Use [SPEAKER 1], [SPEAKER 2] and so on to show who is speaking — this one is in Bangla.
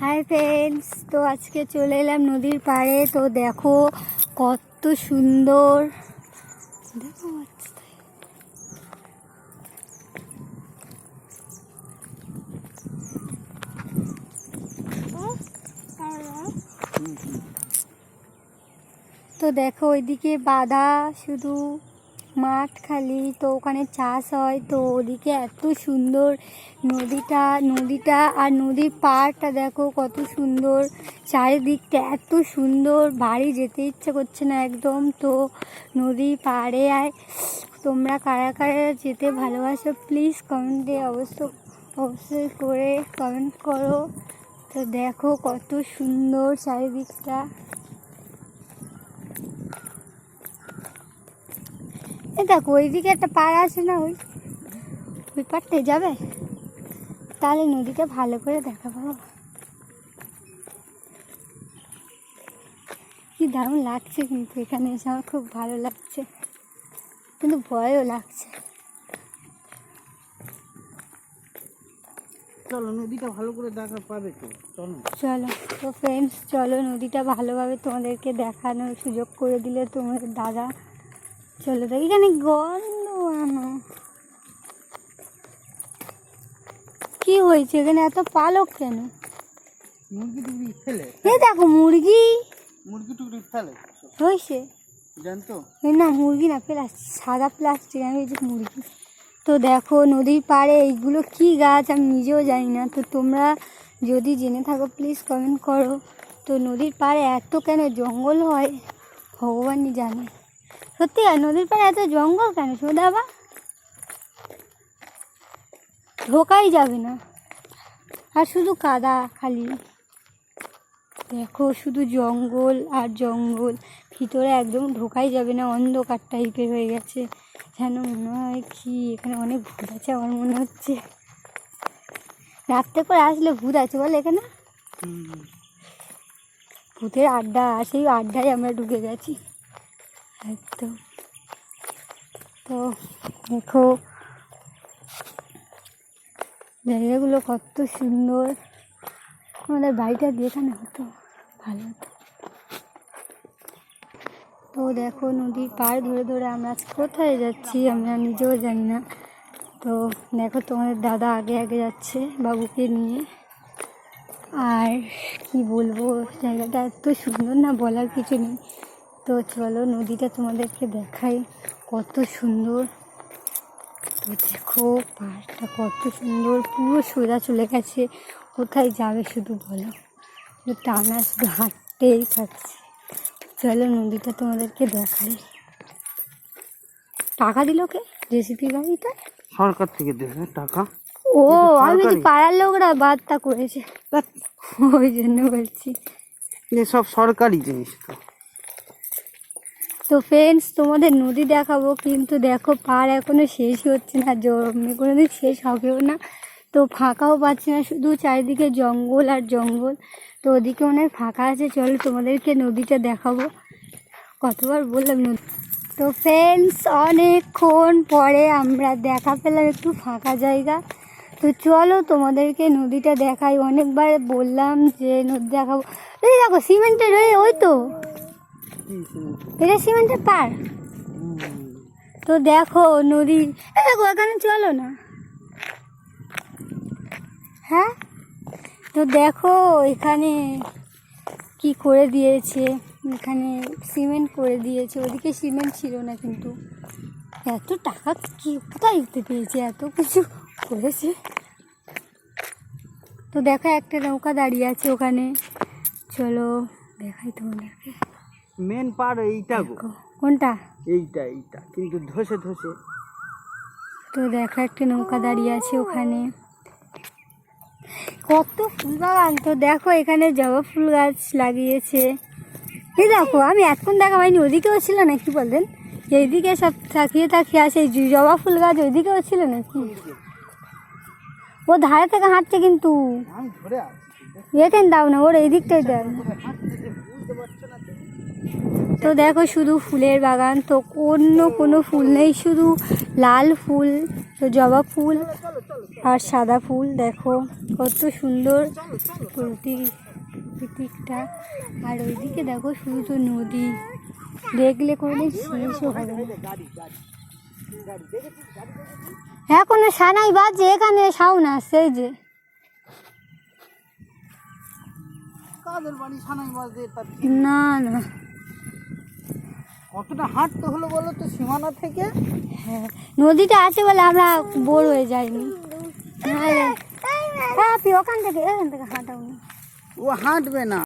[SPEAKER 1] হাই ফ্রেন্ডস তো আজকে চলে এলাম নদীর পাড়ে। তো দেখো কত সুন্দর। দেখো তো দেখো ওইদিকে বাধা শুধু মাঠ খালি, তো ওখানে চাষ হয়, তো ওদিকে এত সুন্দর নদীটা নদীটা আর নদীর পাড়টা দেখো কত সুন্দর। চারিদিকটা এত সুন্দর, বাড়ি যেতে ইচ্ছে করছে না একদম, তো নদী পাড়ে আর তোমরা কারা কারা যেতে ভালোবাসো প্লিজ কমেন্টে অবশ্য, অবশ্যই করে কমেন্ট করো। তো দেখো কত সুন্দর চারিদিকটা। এ দেখো ওইদিকে একটা পাড় আছে না ওই ওই পাড়টায় যাবে? তাহলে নদীটা ভালো করে দেখা পাবো। কি দারুণ লাগছে কিন্তু এখানে এসে আমার খুব ভালো লাগছে। কিন্তু ভয়ও লাগছে।
[SPEAKER 2] চলো নদীটা ভালো করে দেখা পাবে তো চলো।
[SPEAKER 1] চলো তো ফ্রেন্ডস চলো নদীটা ভালোভাবে তোমাদেরকে দেখানোর সুযোগ করে দিলে তোমাদের দাদা চলো তো এখানে গন্ধ আনো কি হয়েছে? এখানে এত পালক কেন?
[SPEAKER 2] মুরগি টুকরি ফেলে।
[SPEAKER 1] এই দেখো মুরগি।
[SPEAKER 2] মুরগি টুকরি ফেলে।
[SPEAKER 1] হয়েছে।
[SPEAKER 2] জানতো?
[SPEAKER 1] না মুরগি না প্লাস্টিক সাদা প্লাস্টিক আমি এই যে মুরগি। তো দেখো নদীর পাড়ে এইগুলো কি গাছ আমি নিজেও জানি না। তো তোমরা যদি জেনে থাকো প্লিজ কমেন্ট করো। তো নদীর পাড়ে এত কেন জঙ্গল হয় ভগবানই জানে। সত্যি আর নদীর পাড়ে এত জঙ্গল কেন? সোদাবা ঢোকাই যাবে না। আর শুধু কাদা খালি। দেখো শুধু জঙ্গল আর জঙ্গল। ভিতরে একদম ঢোকাই যাবে না অন্ধকার টাইপের হয়ে গেছে। যেন মনে হয় কি এখানে অনেক ভূত আছে আমার মনে হচ্ছে। রাত্রে করে আসলে ভূত আছে বলে এখানে? ভূতের আড্ডা সেই আড্ডায় আমরা ঢুকে গেছি। একদম। তো দেখো, জায়গাগুলো কত সুন্দর। আমাদের বাড়িটা যেখানে হতো, ভালো হতো। তো দেখো নদীর পাড় ধরে ধরে আমরা কোথায় যাচ্ছি আমরা নিজেও জানি না। তো দেখো, তোমাদের দাদা আগে আগে যাচ্ছে বাবুকে নিয়ে। আর কি বলব, জায়গাটা এত সুন্দর না বলার কিছু নেই। তো চলো নদীটা তোমাদেরকে দেখাই। কত সুন্দর। তো দেখো পাহাড়টা কত সুন্দর। পুরো সোজা চলে গেছে। কোথায় যাবে শুধু বলো? টানা শুধু হাঁটতেই থাকছে। চলো নদীটা তোমাদেরকে দেখাই। টাকা দিল কে? জেসিপি গাড়িটা
[SPEAKER 2] সরকার থেকে দেবে টাকা।
[SPEAKER 1] ও আমি
[SPEAKER 2] সরকারি?
[SPEAKER 1] পাড়ার লোকরা বার্তা করেছে। ওই জন্য বলছি।
[SPEAKER 2] সব সরকারি জিনিস তো।
[SPEAKER 1] তো ফ্রেন্ডস তোমাদের নদী দেখাবো, কিন্তু দেখো পার এখনও শেষই হচ্ছে না কোনো দিন শেষ হবেও না। তো ফাঁকাও পাচ্ছি না, শুধু চারিদিকে জঙ্গল আর জঙ্গল। তো ওদিকে অনেক ফাঁকা আছে, চলো তোমাদেরকে নদীটা দেখাবো। কতবার বললাম নদী। তো ফ্রেন্ডস অনেকক্ষণ পরে আমরা দেখা পেলাম একটু ফাঁকা জায়গা। তো চলো তোমাদেরকে নদীটা দেখাই। অনেকবার বললাম যে নদী দেখাবো। দেখো, সিমেন্টের ওই তো। এটা সিমেন্টের পার তো দেখো নদী। দেখো, এখানে চলো না। হ্যাঁ? তো দেখো এখানে কি করে দিয়েছে। এখানে সিমেন্ট করে দিয়েছে। ওদিকে সিমেন্ট ছিল না কিন্তু। এত টাকা কি কোথায় দিতে পেয়েছে এত কিছু করেছে। তো দেখো একটা নৌকা দাঁড়িয়ে আছে ওখানে। চলো দেখাই তোমাদেরকে।
[SPEAKER 2] মেন পার এইটা গো।
[SPEAKER 1] কোনটা?
[SPEAKER 2] এইটা এইটা। কিন্তু ধসে ধসে।
[SPEAKER 1] তো দেখো একটা নৌকা দাঁড়িয়ে আছে ওখানে। কত ফুল বাগান তো দেখো এখানে জবা ফুল গাছ লাগিয়েছে। এই দেখো আমি এতক্ষণ দেখা পাইনি ওদিকেও ছিল না কি বললেন এইদিকে সব তাকিয়ে তাকিয়ে আছে জবা ফুল গাছ ওইদিকেও ছিল নাকি? ও ধারে থেকে হাঁটছে কিন্তু। এখানে দাও না ওর এই দিকটাই দাও
[SPEAKER 2] তো?
[SPEAKER 1] দেখো শুধু ফুলের বাগান তো অন্য কোনো ফুল নেই শুধু লাল ফুল তো জবা ফুল আর সাদা ফুল দেখো কত সুন্দর প্রতীকটা আর ওইদিকে দেখো শুধু তো নদী দেখলে কোনোদিন শেষও হবে না। হ্যাঁ কোনো সানাই বাজছে এখানে সাউন আসছে যে।
[SPEAKER 2] বাজে
[SPEAKER 1] না না।
[SPEAKER 2] কতটা হাঁটতে হলো বলো তো সীমানা থেকে?
[SPEAKER 1] হ্যাঁ নদীটা আছে বলে আমরা বোর হয়ে যাইনি। হ্যাঁ ওখান থেকে এখান থেকে হাঁটাও
[SPEAKER 2] ও হাঁটবে না।